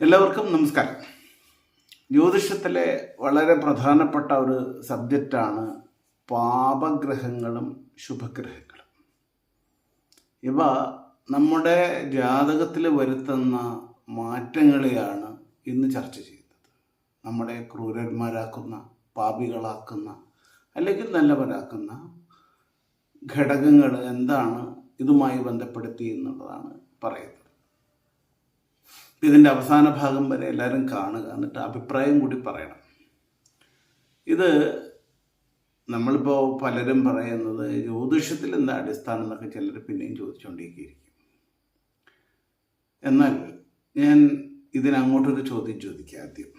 എല്ലാവർക്കും നമസ്കാരം. ജ്യോതിഷത്തിലെ വളരെ പ്രധാനപ്പെട്ട ഒരു സബ്ജക്റ്റാണ് പാപഗ്രഹങ്ങളും ശുഭഗ്രഹങ്ങളും. ഇവ നമ്മുടെ ജാതകത്തിൽ വരുത്തുന്ന മാറ്റങ്ങളെയാണ് ഇന്ന് ചർച്ച ചെയ്യുന്നത്. നമ്മളെ ക്രൂരന്മാരാക്കുന്ന പാപികളാക്കുന്ന അല്ലെങ്കിൽ നല്ലവരാക്കുന്ന ഘടകങ്ങൾ എന്താണ് ഇതുമായി ബന്ധപ്പെടുത്തി എന്നുള്ളതാണ് പറയുന്നത്. ഇതിന്റെ അവസാന ഭാഗം വരെ എല്ലാവരും കാണുക എന്നിട്ട് അഭിപ്രായം കൂടി പറയണം. ഇത് നമ്മളിപ്പോൾ പലരും പറയുന്നത് ജ്യോതിഷത്തിൽ എന്താ അടിസ്ഥാനം എന്നൊക്കെ ചിലർ പിന്നെയും ചോദിച്ചുകൊണ്ടിരിക്കും എന്നാൽ ഞാൻ ഇതിനങ്ങോട്ടൊരു ചോദ്യം ചോദിക്കുക ആദ്യം.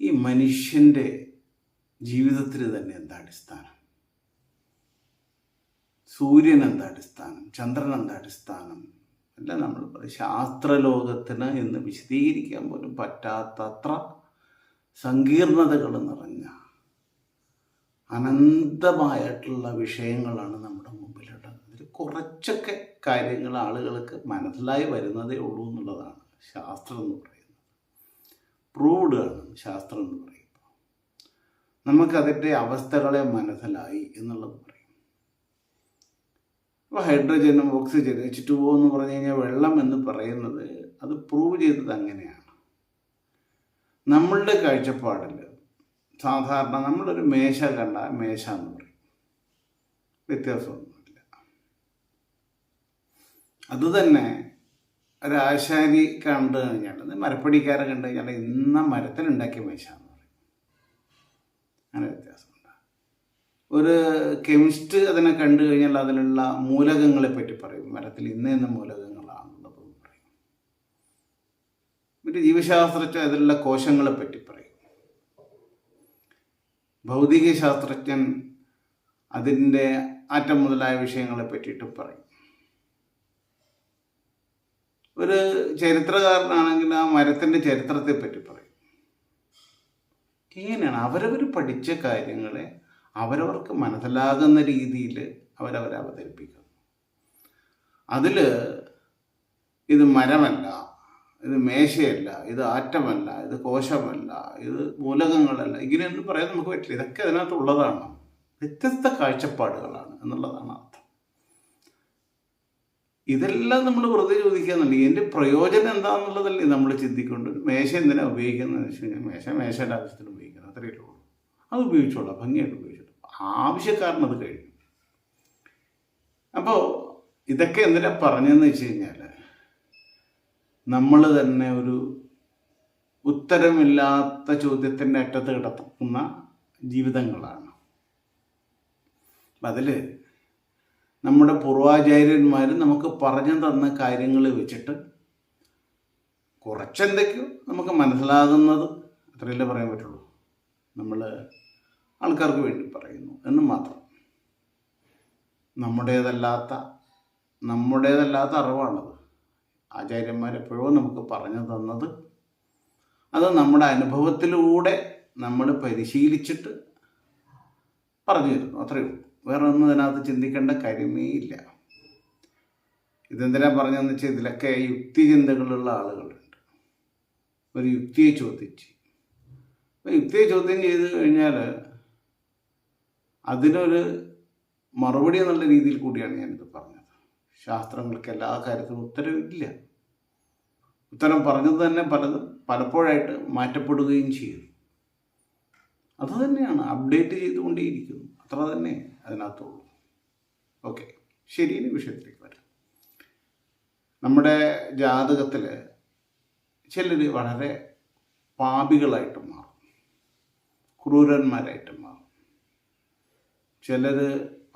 ഈ മനുഷ്യന്റെ ജീവിതത്തിൽ തന്നെ എന്താ അടിസ്ഥാനം? സൂര്യൻ എന്താ അടിസ്ഥാനം? ചന്ദ്രൻ എന്താ അടിസ്ഥാനം? അല്ല നമ്മൾ ശാസ്ത്രലോകത്തിന് എന്ന് വിശദീകരിക്കാൻ പോലും പറ്റാത്തത്ര സങ്കീർണതകൾ നിറഞ്ഞ അനന്തമായിട്ടുള്ള വിഷയങ്ങളാണ് നമ്മുടെ മുമ്പിലുള്ളത്. അതിൽ കുറച്ചൊക്കെ കാര്യങ്ങൾ ആളുകൾക്ക് മനസ്സിലായി വരുന്നതേ ഉള്ളൂ എന്നുള്ളതാണ് ശാസ്ത്രം എന്ന് പറയുന്നത്. പ്രൂവ്ഡ് ആണ് ശാസ്ത്രം എന്ന് പറയുമ്പോൾ നമുക്കതിന്റെ അവസ്ഥകളെ മനസ്സിലായി എന്നുള്ളത് അപ്പോൾ ഹൈഡ്രജനും ഓക്സിജനും എച്ച് ടു എന്ന് പറഞ്ഞു കഴിഞ്ഞാൽ വെള്ളം എന്ന് പറയുന്നത് അത് പ്രൂവ് ചെയ്തത് അങ്ങനെയാണ്. നമ്മളുടെ കാഴ്ചപ്പാടിൽ സാധാരണ നമ്മളൊരു മേശ കണ്ട മേശ എന്ന് പറയും. വ്യത്യാസമൊന്നുമില്ല. അതുതന്നെ ഒരാശാരി കണ്ടു കഴിഞ്ഞാൽ മരപ്പടിക്കാരെ കണ്ടു കഴിഞ്ഞാൽ ഇന്ന മരത്തിലുണ്ടാക്കിയ മേശ എന്ന് പറയും. അങ്ങനെ വ്യത്യാസമുണ്ട് ഒരു കെമിസ്റ്റ് അതിനെ കണ്ടു കഴിഞ്ഞാൽ അതിലുള്ള മൂലകങ്ങളെ പറ്റി പറയും. മരത്തിൽ ഇന്ന ഇന്ന മൂലകങ്ങളാണെന്നുള്ളതും പറയും. പിന്നെ ജീവശാസ്ത്രജ്ഞ അതിലുള്ള കോശങ്ങളെ പറ്റി പറയും. ഭൗതിക ശാസ്ത്രജ്ഞൻ അതിന്റെ ആറ്റം മുതലായ വിഷയങ്ങളെ പറ്റിയിട്ട് പറയും. ഒരു ചരിത്രകാരനാണെങ്കിൽ ആ മരത്തിന്റെ ചരിത്രത്തെ പറ്റി പറയും. ഇങ്ങനെയാണ് അവരവർ പഠിച്ച കാര്യങ്ങളെ അവരവർക്ക് മനസ്സിലാകുന്ന രീതിയിൽ അവരവരെ അവതരിപ്പിക്കുന്നു. അതിൽ ഇത് മരമല്ല ഇത് മേശയല്ല ഇത് ആറ്റമല്ല ഇത് കോശമല്ല ഇത് മൂലകങ്ങളല്ല ഇങ്ങനെയൊന്നും പറയാൻ നമുക്ക് പറ്റില്ല. ഇതൊക്കെ അതിനകത്തുള്ളതാണ്. വ്യത്യസ്ത കാഴ്ചപ്പാടുകളാണ് എന്നുള്ളതാണ് അർത്ഥം. ഇതെല്ലാം നമ്മൾ വെറുതെ ചോദിക്കാന്നുണ്ടെങ്കിൽ എന്റെ പ്രയോജനം എന്താണെന്നുള്ളതല്ലേ നമ്മൾ ചിന്തിക്കൊണ്ട് മേശ എന്തിനാണ് ഉപയോഗിക്കുന്നത് വെച്ച് കഴിഞ്ഞാൽ മേശ മേശയുടെ ആവശ്യത്തിന് ഉപയോഗിക്കുന്നത്. അത്രയേ ഉള്ളൂ. അത് ഉപയോഗിച്ചോളാം. ഭംഗിയായിട്ട് ഉപയോഗിച്ചോളാം. ആവശ്യക്കാരൻ കഴിഞ്ഞു. അപ്പോൾ ഇതൊക്കെ എന്തിനാ പറഞ്ഞതെന്ന് വെച്ച് കഴിഞ്ഞാൽ നമ്മൾ തന്നെ ഒരു ഉത്തരമില്ലാത്ത ചോദ്യത്തിന്റെ അറ്റത്ത് കിടക്കുന്ന ജീവിതങ്ങളാണ്. അതിൽ നമ്മുടെ പൂർവാചാര്യന്മാർ നമുക്ക് പറഞ്ഞു തന്ന കാര്യങ്ങൾ വെച്ചിട്ട് കുറച്ചെന്തൊക്കെയോ നമുക്ക് മനസ്സിലാകുന്നത് അത്രയല്ലേ പറയാൻ പറ്റുള്ളൂ. നമ്മൾ ആൾക്കാർക്ക് വേണ്ടി പറയുന്നു എന്ന് മാത്രം. നമ്മുടേതല്ലാത്ത നമ്മുടേതല്ലാത്ത അറിവാണത്. ആചാര്യന്മാരെപ്പോഴോ നമുക്ക് പറഞ്ഞു തന്നത് അത് നമ്മുടെ അനുഭവത്തിലൂടെ നമ്മൾ പരിശീലിച്ചിട്ട് പറഞ്ഞു തരുന്നു. അത്രയേ ഉള്ളൂ. വേറെ ഒന്നും ഇതിനകത്ത് ചിന്തിക്കേണ്ട കാര്യമേ ഇല്ല. ഇതെന്തിനാ പറഞ്ഞതെന്ന് വെച്ചാൽ ഇതിലൊക്കെ യുക്തി ചിന്തകളുള്ള ആളുകളുണ്ട്. ഒരു യുക്തിയെ ചോദിച്ച് അപ്പോൾ യുക്തിയെ ചോദ്യം ചെയ്ത് കഴിഞ്ഞാൽ അതിനൊരു മറുപടി എന്നുള്ള രീതിയിൽ കൂടിയാണ് ഞാനിത് പറഞ്ഞത്. ശാസ്ത്രങ്ങൾക്ക് എല്ലാ കാര്യത്തിനും ഉത്തരവില്ല. ഉത്തരം പറഞ്ഞത് തന്നെ പലതും പലപ്പോഴായിട്ട് മാറ്റപ്പെടുകയും ചെയ്യും അത് തന്നെയാണ് അപ്ഡേറ്റ് ചെയ്തുകൊണ്ടേയിരിക്കുന്നു. അത്ര തന്നെ അതിനകത്തുള്ളൂ. ഓക്കെ. ഇനി വിഷയത്തിലേക്ക് വരാം. നമ്മുടെ ജാതകത്തിൽ ചിലർ വളരെ പാപികളായിട്ട് മാറും. ക്രൂരന്മാരായിട്ട് മാറും. ചിലർ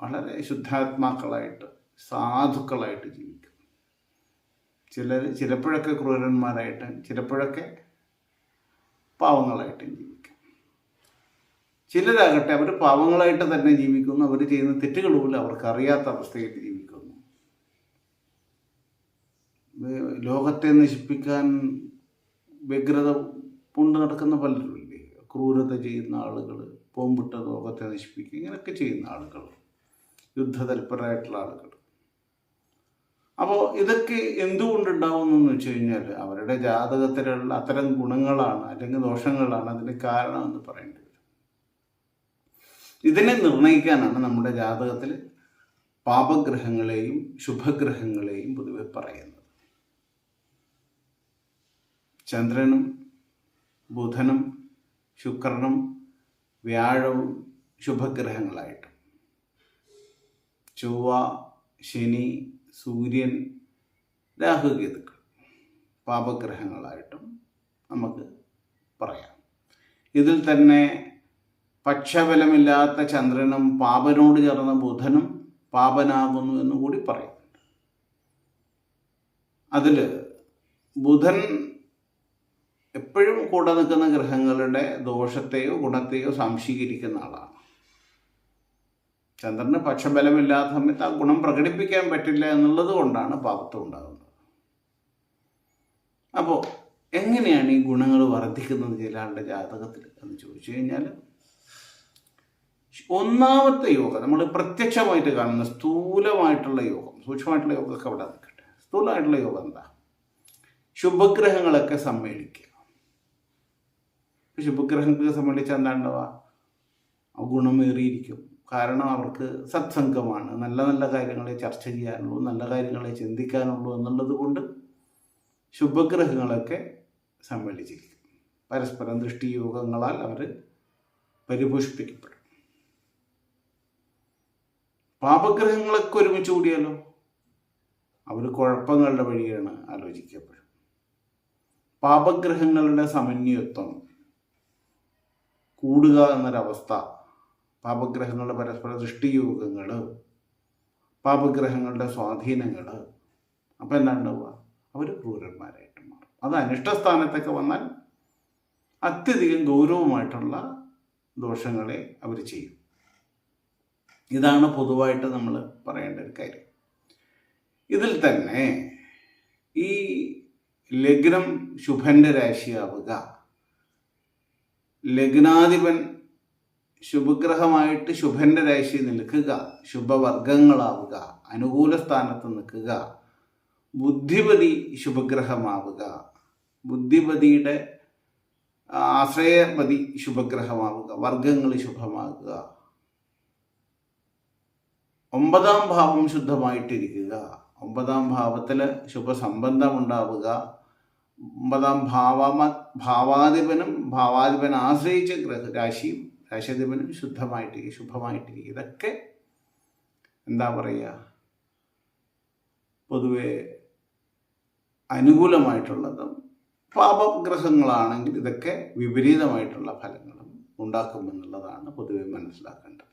വളരെ ശുദ്ധാത്മാക്കളായിട്ട് സാധുക്കളായിട്ട് ജീവിക്കും. ചിലർ ചിലപ്പോഴൊക്കെ ക്രൂരന്മാരായിട്ട് ചിലപ്പോഴൊക്കെ പാവങ്ങളായിട്ടും ജീവിക്കും. ചിലരാകട്ടെ അവർ പാവങ്ങളായിട്ട് തന്നെ ജീവിക്കുന്നു അവർ ചെയ്യുന്ന തെറ്റുകൾ പോലും അവർക്ക് അറിയാത്ത അവസ്ഥയിൽ ജീവിക്കുന്നു ലോകത്തെ നശിപ്പിക്കാൻ വ്യഗ്രത കൊണ്ട് നടക്കുന്ന പലരുമില്ലേ? ക്രൂരത ചെയ്യുന്ന ആളുകൾ പോമ്പിട്ട ലോകത്തെ നശിപ്പിക്കുക ഇങ്ങനെയൊക്കെ ചെയ്യുന്ന ആളുകൾ യുദ്ധതൽപരായിട്ടുള്ള ആളുകൾ. അപ്പോൾ ഇതൊക്കെ എന്തുകൊണ്ടുണ്ടാവുന്നെന്ന് വെച്ച് കഴിഞ്ഞാൽ അവരുടെ ജാതകത്തിലുള്ള അത്തരം ഗുണങ്ങളാണ് അല്ലെങ്കിൽ ദോഷങ്ങളാണ് അതിന് കാരണമെന്ന് പറയേണ്ടി വരും. ഇതിനെ നിർണയിക്കാനാണ് നമ്മുടെ ജാതകത്തിൽ പാപഗ്രഹങ്ങളെയും ശുഭഗ്രഹങ്ങളെയും പൊതുവെ പറയുന്നത്. ചന്ദ്രനും ബുധനും ശുക്രനും വ്യാഴവും ശുഭഗ്രഹങ്ങളായിട്ട്. ചൊവ്വ ശനി സൂര്യൻ രാഹുകേതുക്കൾ പാപഗ്രഹങ്ങളായിട്ടും നമുക്ക് പറയാം. ഇതിൽ തന്നെ പക്ഷബലമില്ലാത്ത ചന്ദ്രനും പാപനോട് ചേർന്ന ബുധനും പാപനാകുന്നു എന്ന് കൂടി പറയുന്നുണ്ട്. അതിൽ ബുധൻ എപ്പോഴും കൂടെ നിൽക്കുന്ന ഗ്രഹങ്ങളുടെ ദോഷത്തെയോ ഗുണത്തെയോ സംശീകരിക്കുന്ന ആളാണ്. ചന്ദ്രന് പക്ഷബലമില്ലാത്ത സമയത്ത് ആ ഗുണം പ്രകടിപ്പിക്കാൻ പറ്റില്ല എന്നുള്ളത് കൊണ്ടാണ് പാപത്വം ഉണ്ടാകുന്നത്. അപ്പോൾ എങ്ങനെയാണ് ഈ ഗുണങ്ങൾ വർദ്ധിക്കുന്നത് ചില ആളുടെ ജാതകത്തിൽ എന്ന് ചോദിച്ചു കഴിഞ്ഞാൽ ഒന്നാമത്തെ യോഗം നമ്മൾ പ്രത്യക്ഷമായിട്ട് കാണുന്ന സ്ഥൂലമായിട്ടുള്ള യോഗം സൂക്ഷ്മമായിട്ടുള്ള യോഗമൊക്കെ അവിടെ നിൽക്കട്ടെ. സ്ഥൂലമായിട്ടുള്ള യോഗം എന്താ? ശുഭഗ്രഹങ്ങളൊക്കെ സമ്മേളിക്കുക. ശുഭഗ്രഹങ്ങൾക്ക് സംബന്ധിച്ച് എന്താണ്ടാവുക ഗുണമേറിയിരിക്കും കാരണം അവർക്ക് സത്സംഗമാണ്. നല്ല നല്ല കാര്യങ്ങളെ ചർച്ച ചെയ്യാനുള്ളൂ നല്ല കാര്യങ്ങളെ ചിന്തിക്കാനുള്ളൂ എന്നുള്ളത് കൊണ്ട് ശുഭഗ്രഹങ്ങളൊക്കെ സമ്മേളിച്ചിരിക്കും പരസ്പരം ദൃഷ്ടിയോഗങ്ങളാൽ അവർ പരിപോഷിപ്പിക്കപ്പെടും. പാപഗ്രഹങ്ങളൊക്കെ ഒരുമിച്ച് കൂടിയാലോ? അവർ കുഴപ്പങ്ങളുടെ വഴിയാണ് ആലോചിക്കപ്പെടും. പാപഗ്രഹങ്ങളുടെ സമന്വയത്വം കൂടുക എന്നൊരവസ്ഥ. പാപഗ്രഹങ്ങളുടെ പരസ്പര ദൃഷ്ടിയോഗങ്ങൾ പാപഗ്രഹങ്ങളുടെ സ്വാധീനങ്ങൾ അപ്പം എന്താ ഉണ്ടാവുക അവർ ക്രൂരന്മാരായിട്ട് മാറും. അത് അനിഷ്ടസ്ഥാനത്തൊക്കെ വന്നാൽ അത്യധികം ഗൗരവമായിട്ടുള്ള ദോഷങ്ങളെ അവർ ചെയ്യും. ഇതാണ് പൊതുവായിട്ട് നമ്മൾ പറയേണ്ട ഒരു കാര്യം. ഇതിൽ തന്നെ ഈ ലഗ്നം ശുഭന്റെ രാശിയാവുക ലഗ്നാധിപൻ ശുഭഗ്രഹമായിട്ട് ശുഭന്റെ രാശി നിൽക്കുക ശുഭവർഗങ്ങളാവുക അനുകൂല സ്ഥാനത്ത് നിൽക്കുക ബുദ്ധിപതി ശുഭഗ്രഹമാവുക. ബുദ്ധിപതിയുടെ ആശ്രയപതി ശുഭഗ്രഹമാവുക വർഗങ്ങൾ ശുഭമാകുക. ഒമ്പതാം ഭാവം ശുദ്ധമായിട്ടിരിക്കുക. ഒമ്പതാം ഭാവത്തിൽ ശുഭസംബന്ധം ഉണ്ടാവുക ഒമ്പതാം ഭാവമ ഭാവാധിപനും ഭാവാധിപൻ ആശ്രയിച്ച ഗ്രഹ രാശിയും രാശാധിപനും ശുദ്ധമായിട്ടിരിക്കും ശുഭമായിട്ടിരിക്കും. ഇതൊക്കെ എന്താ പറയുക? പൊതുവെ അനുകൂലമായിട്ടുള്ളതും പാപഗ്രഹങ്ങളാണെങ്കിൽ ഇതൊക്കെ വിപരീതമായിട്ടുള്ള ഫലങ്ങളും ഉണ്ടാക്കുമെന്നുള്ളതാണ് പൊതുവെ മനസ്സിലാക്കേണ്ടത്.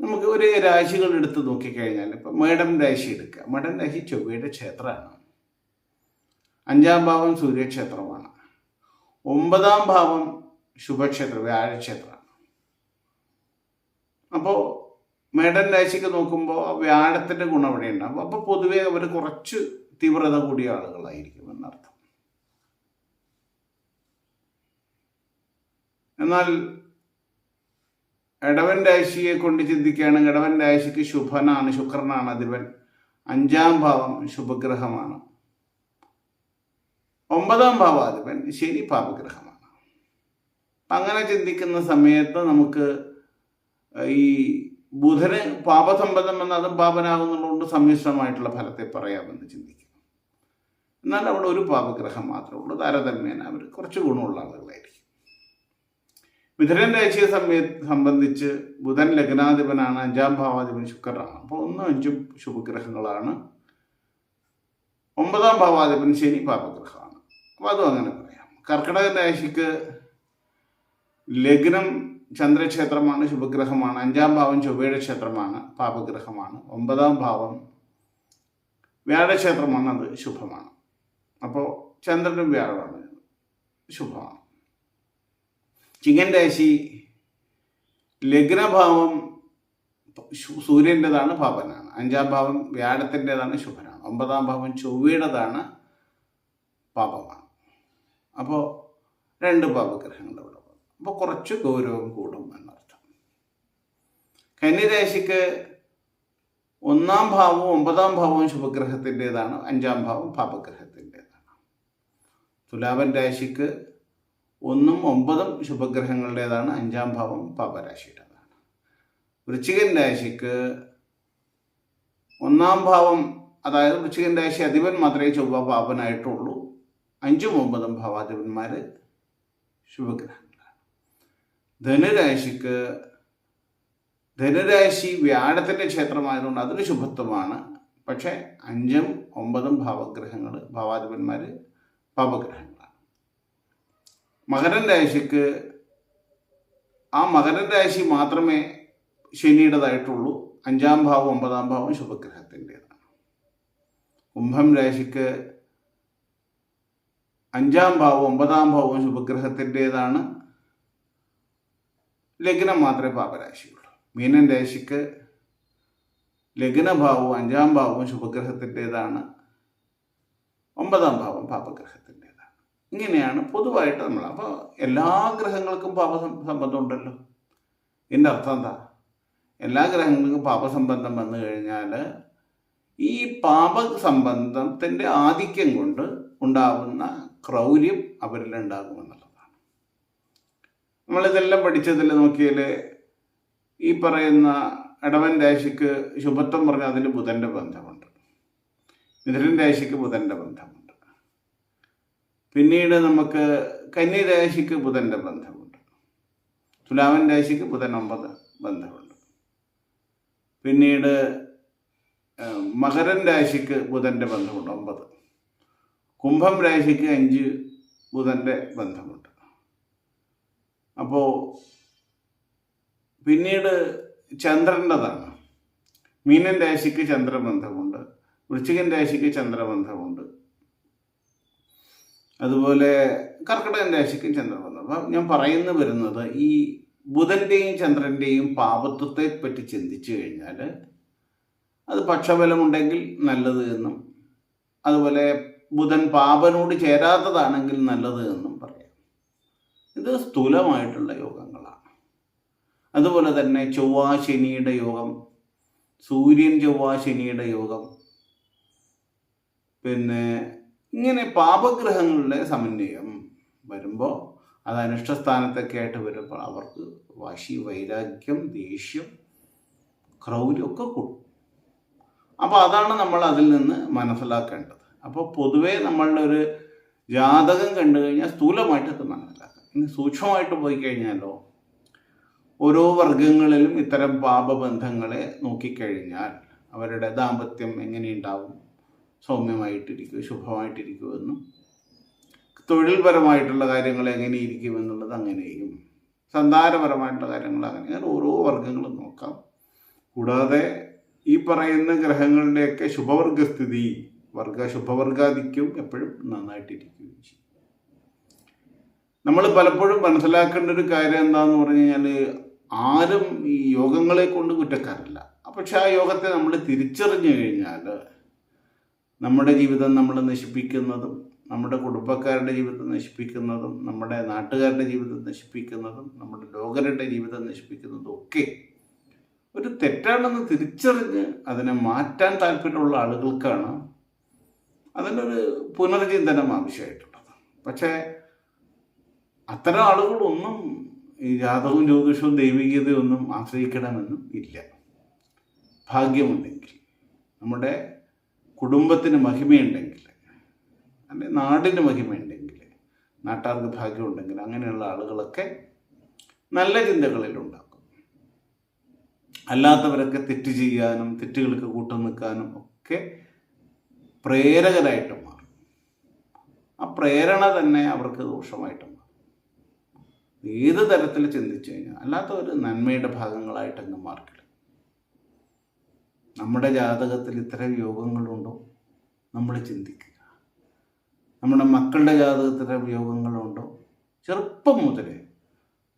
നമുക്ക് ഒരു രാശികൾ എടുത്ത് നോക്കിക്കഴിഞ്ഞാൽ ഇപ്പം മേടം രാശി എടുക്കുക. മേടം രാശി ചൊവ്വയുടെ ക്ഷേത്രമാണ്. അഞ്ചാം ഭാവം സൂര്യക്ഷേത്രമാണ്. ഒമ്പതാം ഭാവം ശുഭക്ഷേത്രം വ്യാഴക്ഷേത്രമാണ് അപ്പോൾ മേടൻ രാശിക്ക് നോക്കുമ്പോൾ വ്യാഴത്തിന്റെ ഗുണം അവിടെ ഉണ്ടാകും അപ്പോൾ പൊതുവെ അവർ കുറച്ച് തീവ്രത കൂടിയ ആളുകളായിരിക്കും എന്നർത്ഥം. എന്നാൽ ഇടവൻ രാശിയെ കൊണ്ട് ചിന്തിക്കുകയാണെങ്കിൽ ഇടവൻ രാശിക്ക് ശുഭനാണ് ശുക്രനാണ് അധിപൻ അഞ്ചാം ഭാവം ശുഭഗ്രഹമാണ്. ഒമ്പതാം ഭാവാധിപൻ ശനി പാപഗ്രഹമാണ്. അങ്ങനെ ചിന്തിക്കുന്ന സമയത്ത് നമുക്ക് ഈ ബുധന് പാപസമ്പദം എന്ന അതും പാപനാകുന്നതുകൊണ്ട് സമ്മിശ്രമായിട്ടുള്ള ഫലത്തെ പറയാമെന്ന് ചിന്തിക്കും. എന്നാൽ അവിടെ ഒരു പാപഗ്രഹം മാത്രമേ ഉള്ളൂ. താരതമ്യേന അവർ കുറച്ച് ഗുണമുള്ള ആളുകളായിരിക്കും. മിഥുനൻ രാശിയെ സമയ സംബന്ധിച്ച് ബുധൻ ലഗ്നാധിപനാണ് അഞ്ചാം ഭാവാധിപൻ ശുക്രനാണ്. അപ്പോൾ ഒന്നും അഞ്ചും ശുഭഗ്രഹങ്ങളാണ്. ഒമ്പതാം ഭാവാധിപൻ ശനി പാപഗ്രഹമാണ്. അപ്പോൾ അതും അങ്ങനെ പറയാം. കർക്കിടക രാശിക്ക് ലഗ്നം ചന്ദ്രക്ഷേത്രമാണ് ശുഭഗ്രഹമാണ്. അഞ്ചാം ഭാവം ചൊവ്വയുടെ ക്ഷേത്രമാണ് പാപഗ്രഹമാണ്. ഒമ്പതാം ഭാവം വ്യാഴക്ഷേത്രമാണ് അത് ശുഭമാണ്. അപ്പോൾ ചന്ദ്രനും വ്യാഴമാണ് ശുഭമാണ്. ചിങ്ങൻ രാശി ലഗ്നഭാവം സൂര്യന്റെതാണ് പാപനാണ് അഞ്ചാം ഭാവം വ്യാഴത്തിന്റെതാണ് ശുഭനാണ്. ഒമ്പതാം ഭാവം ചൊവ്വയുടേതാണ് പാപമാണ്. അപ്പോൾ രണ്ട് പാപഗ്രഹങ്ങളുടെ ഇവിടെ അപ്പോൾ കുറച്ച് ഗൗരവം കൂടും എന്നർത്ഥം. കന്യരാശിക്ക് ഒന്നാം ഭാവവും ഒമ്പതാം ഭാവവും ശുഭഗ്രഹത്തിന്റെതാണ് അഞ്ചാം ഭാവം പാപഗ്രഹത്തിന്റെതാണ്. തുലാവൻ രാശിക്ക് ഒന്നും ഒമ്പതും ശുഭഗ്രഹങ്ങളുടേതാണ് അഞ്ചാം ഭാവം പാപരാശിയുടേതാണ്. വൃശ്ചികൻ രാശിക്ക് ഒന്നാം ഭാവം അതായത് വൃശ്ചികൻ രാശി അധിപൻ മാത്രമേ ചൊവ്വ പാപനായിട്ടുള്ളൂ. അഞ്ചും ഒമ്പതും ഭാവാധിപന്മാർ ശുഭഗ്രഹങ്ങളാണ്. ധനുരാശിക്ക് ധനുരാശി വ്യാഴത്തിന്റെ ക്ഷേത്രമായതുകൊണ്ട് അതൊരു ശുഭത്വമാണ്. പക്ഷേ അഞ്ചും ഒമ്പതും ഭാവഗ്രഹങ്ങൾ ഭാവാധിപന്മാർ പാപഗ്രഹങ്ങളാണ്. മകരൻ രാശിക്ക് ആ മകരൻ രാശി മാത്രമേ ശനിയുടേതായിട്ടുള്ളൂ. അഞ്ചാം ഭാവം ഒമ്പതാം ഭാവം ശുഭഗ്രഹത്തിന്റെതാണ്. കുംഭം രാശിക്ക് അഞ്ചാം ഭാവം ഒമ്പതാം ഭാവവും ശുഭഗ്രഹത്തിന്റെതാണ്. ലഗ്നം മാത്രമേ പാപരാശിയുള്ളൂ. മീനൻ രാശിക്ക് ലഗ്നഭാവവും അഞ്ചാം ഭാവവും ശുഭഗ്രഹത്തിന്റെതാണ്. ഒമ്പതാം ഭാവം പാപഗ്രഹത്തിന്റെതാണ്. ഇങ്ങനെയാണ് പൊതുവായിട്ട് നമ്മൾ അപ്പോൾ എല്ലാ ഗ്രഹങ്ങൾക്കും പാപ സംബന്ധം ഉണ്ടല്ലോ എന്റെ അർത്ഥം എന്താ? എല്ലാ ഗ്രഹങ്ങൾക്കും പാപസംബന്ധം വന്നു കഴിഞ്ഞാൽ ഈ പാപ പാപസംബന്ധത്തിന്റെ ആധിക്യം കൊണ്ട് ഉണ്ടാവുന്ന ക്രൗര്യം അവരിൽ ഉണ്ടാകുമെന്നുള്ളതാണ്. നമ്മളിതെല്ലാം പഠിച്ചതിൽ നോക്കിയാൽ ഈ പറയുന്ന ഇടവൻ രാശിക്ക് ശുഭത്വം പറഞ്ഞാൽ അതിന് ബുധന്റെ ബന്ധമുണ്ട്. മിഥുനൻ രാശിക്ക് ബുധന്റെ ബന്ധമുണ്ട്. പിന്നീട് നമുക്ക് കന്നി രാശിക്ക് ബുധന്റെ ബന്ധമുണ്ട്. തുലാവൻ രാശിക്ക് ബുധൻ ഒമ്പത് ബന്ധമുണ്ട്. പിന്നീട് മകരൻ രാശിക്ക് ബുധന്റെ ബന്ധമുണ്ട് ഒമ്പത്. കുംഭം രാശിക്ക് അഞ്ച് ബുധന്റെ ബന്ധമുണ്ട്. അപ്പോൾ പിന്നീട് ചന്ദ്രന്റെതാണ്. മീനൻ രാശിക്ക് ചന്ദ്രബന്ധമുണ്ട് വൃശ്ചികൻ രാശിക്ക് ചന്ദ്രബന്ധമുണ്ട്. അതുപോലെ കർക്കിടകൻ രാശിക്ക് ചന്ദ്രബന്ധം. അപ്പം ഞാൻ പറയുന്നു വരുന്നത് ഈ ബുധന്റെയും ചന്ദ്രന്റെയും പാപത്വത്തെ പറ്റി ചിന്തിച്ചു കഴിഞ്ഞാൽ അത് പക്ഷബലമുണ്ടെങ്കിൽ നല്ലത് എന്നും അതുപോലെ ബുധൻ പാപനോട് ചേരാത്തതാണെങ്കിൽ നല്ലത് എന്നും പറയാം. ഇത് സ്ഥൂലമായിട്ടുള്ള യോഗങ്ങളാണ്. അതുപോലെ തന്നെ ചൊവ്വ ശനിയുടെ യോഗം സൂര്യൻ ചൊവ്വ ശനിയുടെ യോഗം പിന്നെ ഇങ്ങനെ പാപഗ്രഹങ്ങളുടെ സമന്വയം വരുമ്പോൾ അത് അനിഷ്ടസ്ഥാനത്തൊക്കെ ആയിട്ട് വരുമ്പോൾ അവർക്ക് വാശി വൈരാഗ്യം ദേഷ്യം ക്രൗര്യമൊക്കെ കൂടും. അപ്പോൾ അതാണ് നമ്മൾ അതിൽ നിന്ന് മനസ്സിലാക്കേണ്ടത്. അപ്പോൾ പൊതുവേ നമ്മളുടെ ഒരു ജാതകം കണ്ടു കഴിഞ്ഞാൽ സ്ഥൂലമായിട്ട് അത് മനസ്സിലാക്കാം. ഇനി സൂക്ഷ്മമായിട്ട് പോയി കഴിഞ്ഞാലോ ഓരോ വർഗങ്ങളിലും ഇത്തരം പാപബന്ധങ്ങളെ നോക്കിക്കഴിഞ്ഞാൽ അവരുടെ ദാമ്പത്യം എങ്ങനെയുണ്ടാവും? സൗമ്യമായിട്ടിരിക്കും ശുഭമായിട്ടിരിക്കുമെന്നും തൊഴിൽപരമായിട്ടുള്ള കാര്യങ്ങൾ എങ്ങനെയിരിക്കും എന്നുള്ളത് അങ്ങനെയും സന്താനപരമായിട്ടുള്ള കാര്യങ്ങൾ അങ്ങനെ ഓരോ വർഗങ്ങളും നോക്കാം. കൂടാതെ ഈ പറയുന്ന ഗ്രഹങ്ങളുടെയൊക്കെ ശുഭവർഗസ്ഥിതി വർഗ ശുഭവർഗാദിക്കും എപ്പോഴും നന്നായിട്ടിരിക്കുകയും ചെയ്യും നമ്മൾ പലപ്പോഴും മനസ്സിലാക്കേണ്ട ഒരു കാര്യം എന്താന്ന് പറഞ്ഞു കഴിഞ്ഞാൽ ആരും ഈ യോഗങ്ങളെ കൊണ്ട് കുറ്റക്കാരല്ല. പക്ഷെ ആ യോഗത്തെ നമ്മൾ തിരിച്ചറിഞ്ഞു കഴിഞ്ഞാൽ നമ്മുടെ ജീവിതം നമ്മൾ നശിപ്പിക്കുന്നതും നമ്മുടെ കുടുംബക്കാരുടെ ജീവിതം നശിപ്പിക്കുന്നതും നമ്മുടെ നാട്ടുകാരുടെ ജീവിതം നശിപ്പിക്കുന്നതും നമ്മുടെ ലോകരുടെ ജീവിതം നശിപ്പിക്കുന്നതും ഒക്കെ ഒരു തെറ്റാണെന്ന് തിരിച്ചറിഞ്ഞ് അതിനെ മാറ്റാൻ താല്പര്യമുള്ള ആളുകൾക്കാണ് അതിനൊരു പുനർചിന്തനം ആവശ്യമായിട്ടുള്ളത്. പക്ഷേ അത്തരം ആളുകളൊന്നും ഈ ജാതകവും ജ്യോതിഷവും ദൈവികതയൊന്നും ആശ്രയിക്കണമെന്നും ഇല്ല. ഭാഗ്യമുണ്ടെങ്കിൽ നമ്മുടെ കുടുംബത്തിന് മഹിമയുണ്ടെങ്കിൽ അല്ലെ നാടിന് മഹിമയുണ്ടെങ്കിൽ നാട്ടാർക്ക് ഭാഗ്യമുണ്ടെങ്കിൽ അങ്ങനെയുള്ള ആളുകളൊക്കെ നല്ല ചിന്തകളിലുണ്ടാക്കും. അല്ലാത്തവരൊക്കെ തെറ്റ് ചെയ്യാനും തെറ്റുകൾക്ക് കൂട്ടു നിൽക്കാനും ഒക്കെ പ്രേരകരായിട്ട് മാറും. ആ പ്രേരണ തന്നെ അവർക്ക് ദോഷമായിട്ട് മാറും. ഏത് തരത്തിൽ ചിന്തിച്ചു കഴിഞ്ഞാൽ അല്ലാത്ത ഒരു നന്മയുടെ ഭാഗങ്ങളായിട്ടങ്ങ് മാർക്കില്ല നമ്മുടെ ജാതകത്തിൽ ഇത്തരം യോഗങ്ങളുണ്ടോ? നമ്മൾ ചിന്തിക്കുക. നമ്മുടെ മക്കളുടെ ജാതകത്തിൽ യോഗങ്ങളുണ്ടോ? ചെറുപ്പം മുതലേ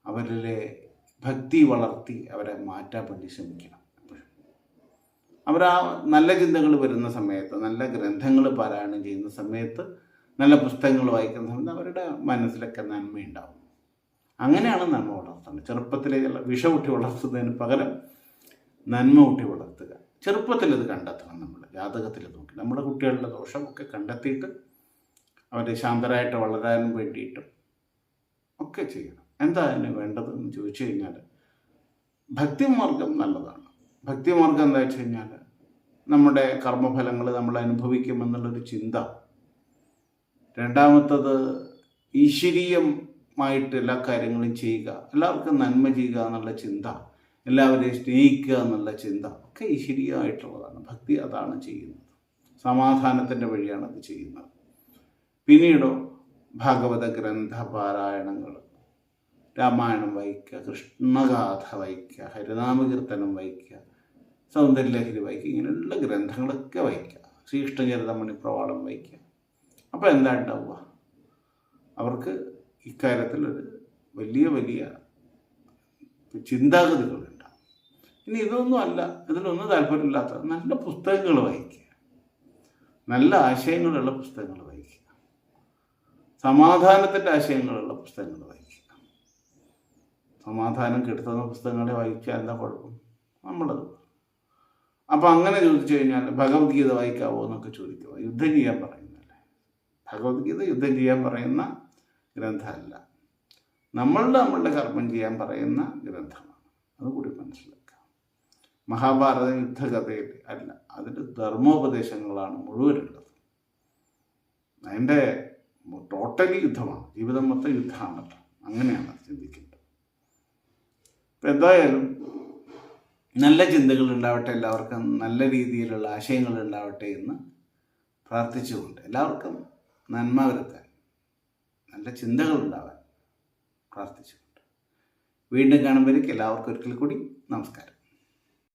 അവരിലെ ഭക്തി വളർത്തി അവരെ മാറ്റാൻ വേണ്ടി ശ്രമിക്കണം. അവർ ആ നല്ല ചിന്തകൾ വരുന്ന സമയത്ത് നല്ല ഗ്രന്ഥങ്ങൾ പാരായണം ചെയ്യുന്ന സമയത്ത് നല്ല പുസ്തകങ്ങൾ വായിക്കുന്ന സമയത്ത് അവരുടെ മനസ്സിലൊക്കെ നന്മയുണ്ടാവും. അങ്ങനെയാണ് നന്മ വളർത്തുന്നത്. ചെറുപ്പത്തിലെ ചില വിഷ ഊട്ടി വളർത്തുന്നതിന് പകരം നന്മ ഊട്ടി വളർത്തുക. ചെറുപ്പത്തിൽ ഇത് കണ്ടെത്തണം നമ്മൾ. ജാതകത്തിൽ നോക്കി. നമ്മുടെ കുട്ടികളുടെ ദോഷമൊക്കെ കണ്ടെത്തിയിട്ട് അവരെ ശാന്തരായിട്ട് വളരാനും വേണ്ടിയിട്ടും ഒക്കെ ചെയ്യണം. എന്താ അതിന് വേണ്ടതെന്ന് ചോദിച്ചു കഴിഞ്ഞാൽ ഭക്തിമാർഗം നല്ലതാണ്. ഭക്തിമാർഗം എന്താ വെച്ച് കഴിഞ്ഞാൽ നമ്മുടെ കർമ്മഫലങ്ങൾ നമ്മൾ അനുഭവിക്കുമെന്നുള്ളൊരു ചിന്ത. രണ്ടാമത്തത് ഈശ്വരീയമായിട്ട് എല്ലാ കാര്യങ്ങളും ചെയ്യുക എല്ലാവർക്കും നന്മ ചെയ്യുക എന്നുള്ള ചിന്ത എല്ലാവരെയും സ്നേഹിക്കുക എന്നുള്ള ചിന്ത ഒക്കെ ഈശ്വരീയമായിട്ടുള്ളതാണ്. ഭക്തി അതാണ് ചെയ്യുന്നത്. സമാധാനത്തിന്റെ വഴിയാണ് അത് ചെയ്യുന്നത്. പിന്നീടോ ഭാഗവത ഗ്രന്ഥ പാരായണങ്ങൾ. രാമായണം വായിക്കുക കൃഷ്ണഗാഥ വായിക്കുക ഹരിനാമകീർത്തനം വായിക്കുക സൗന്ദര്യലഹരി വായിക്കുക ഇങ്ങനെയുള്ള ഗ്രന്ഥങ്ങളൊക്കെ വായിക്കുക ശ്രീകൃഷ്ണചരിതമണി പ്രവാളം വായിക്കുക അപ്പോൾ എന്താ ഉണ്ടാവുക? അവർക്ക് ഇക്കാര്യത്തിൽ വലിയ വലിയ വലിയ ചിന്താഗതികളുണ്ടാവും ഇനി ഇതൊന്നും അല്ല. ഇതിലൊന്നും താല്പര്യമില്ലാത്ത നല്ല പുസ്തകങ്ങൾ വായിക്കുക നല്ല ആശയങ്ങളുള്ള പുസ്തകങ്ങൾ വായിക്കുക സമാധാനത്തിന്റെ ആശയങ്ങളുള്ള പുസ്തകങ്ങൾ വായിക്കുക സമാധാനം കിട്ടുന്ന പുസ്തകങ്ങളെ വായിക്കുക എന്താ കുഴപ്പം? നമ്മളത് അപ്പം അങ്ങനെ ചോദിച്ചു കഴിഞ്ഞാൽ ഭഗവത്ഗീത വായിക്കാവോ എന്നൊക്കെ ചോദിക്കുക യുദ്ധം ചെയ്യാൻ പറയുന്നല്ലേ ഭഗവത്ഗീത യുദ്ധം ചെയ്യാൻ പറയുന്ന ഗ്രന്ഥമല്ല. നമ്മളുടെ നമ്മളുടെ കർമ്മം ചെയ്യാൻ പറയുന്ന ഗ്രന്ഥമാണ്. അതുകൂടി മനസ്സിലാക്കുക മഹാഭാരത യുദ്ധകഥയിൽ അല്ല അതിന്റെ ധർമ്മോപദേശങ്ങളാണ് മുഴുവനുള്ളത്. അതിന്റെ ടോട്ടലി യുദ്ധമാണ്. ജീവിതം മൊത്തം യുദ്ധമാണല്ലോ. അങ്ങനെയാണ് ചിന്തിക്കേണ്ടത്. എന്തായാലും നല്ല ചിന്തകൾ ഉണ്ടാവട്ടെ എല്ലാവർക്കും നല്ല രീതിയിലുള്ള ആശയങ്ങൾ ഉണ്ടാവട്ടെ എന്ന് പ്രാർത്ഥിച്ചുകൊണ്ട് എല്ലാവർക്കും നന്മ വരുത്താൻ നല്ല ചിന്തകൾ ഉണ്ടാവാൻ പ്രാർത്ഥിച്ചുകൊണ്ട്. വീണ്ടും കാണുമ്പോഴേക്ക് എല്ലാവർക്കും ഒരിക്കൽ കൂടി നമസ്കാരം.